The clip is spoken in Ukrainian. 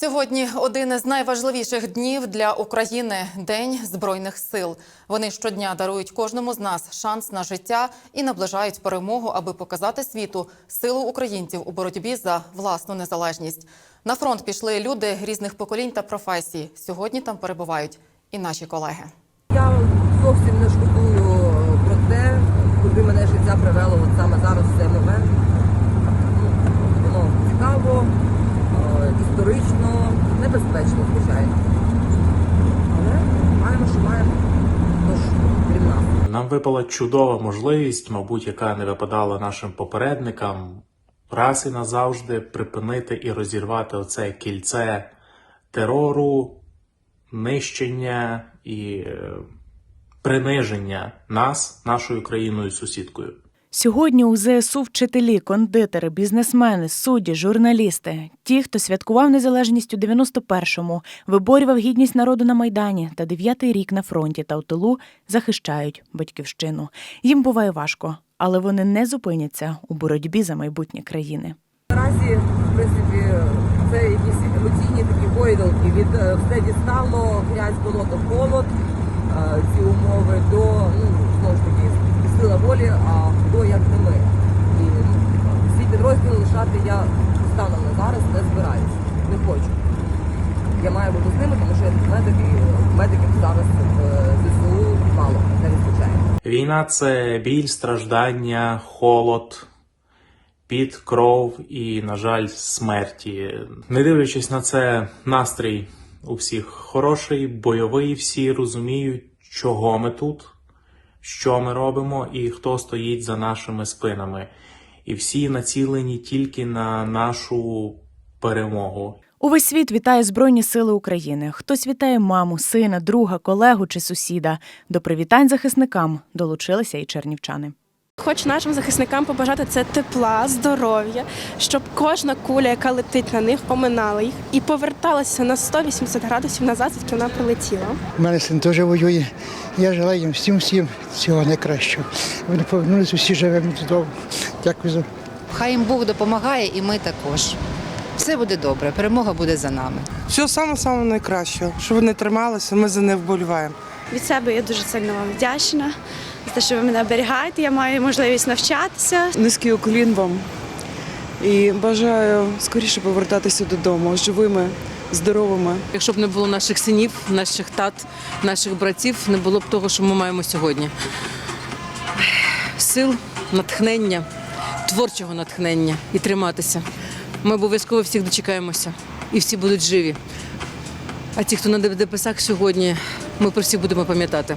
Сьогодні один із найважливіших днів для України День збройних сил. Вони щодня дарують кожному з нас шанс на життя і наближають перемогу, аби показати світу силу українців у боротьбі за власну незалежність. На фронт пішли люди різних поколінь та професій. Сьогодні там перебувають і наші колеги. Я зовсім не шкодую про те, куди мене життя привело от саме зараз в цей момент. Воно цікаво, е, небезпечно, звичайно. Але маємо, що маємо. Тож, крім. Нам випала чудова можливість, мабуть, яка не випадала нашим попередникам, раз і назавжди припинити і розірвати оце кільце терору, нищення і е, приниження нас, нашою країною сусідкою. Сьогодні у ЗСУ вчителі, кондитери, бізнесмени, судді, журналісти, ті, хто святкував незалежність у 91-му, виборював гідність народу на майдані та дев'ятий рік на фронті та у тилу захищають батьківщину. Їм буває важко, але вони не зупиняться у боротьбі за майбутнє країни. Наразі, в принципі, це якісь емоційні такі гойдалки. Від е, все дістало, грязь, болото, холод, е, ці умови до, підрозділ лишати я станом на зараз не збираюся. Не хочу. Я маю бути з ними, тому що я медик, і медиків зараз в е, ЗСУ мало, не вистачає. Війна це біль, страждання, холод, під кров і, на жаль, смерті. Не дивлячись на це, настрій у всіх хороший, бойовий. Всі розуміють, чого ми тут, що ми робимо і хто стоїть за нашими спинами. І всі націлені тільки на нашу перемогу. Увесь світ вітає Збройні Сили України. Хтось вітає маму, сина, друга, колегу чи сусіда. До привітань захисникам долучилися і чернівчани. Хочу нашим захисникам побажати це тепла, здоров'я, щоб кожна куля, яка летить на них, оминала їх і поверталася на 180 градусів назад, звідки вона прилетіла. У мене син теж воює. Я желаю їм всім всім всього найкращого. Вони повернулися всі живими додому. Дякую за Хай їм Бог допомагає, і ми також. Все буде добре, перемога буде за нами. Всього саме саме найкращого, щоб вони трималися, ми за них вболіваємо. Від себе я дуже сильно вам вдячна за те, що ви мене оберігаєте. Я маю можливість навчатися. Низький уклін вам і бажаю скоріше повертатися додому живими, здоровими. Якщо б не було наших синів, наших тат, наших братів, не було б того, що ми маємо сьогодні. Сил, натхнення, творчого натхнення і триматися. Ми обов'язково всіх дочекаємося і всі будуть живі. А ті, хто на ДПСах сьогодні, ми про всіх будемо пам'ятати.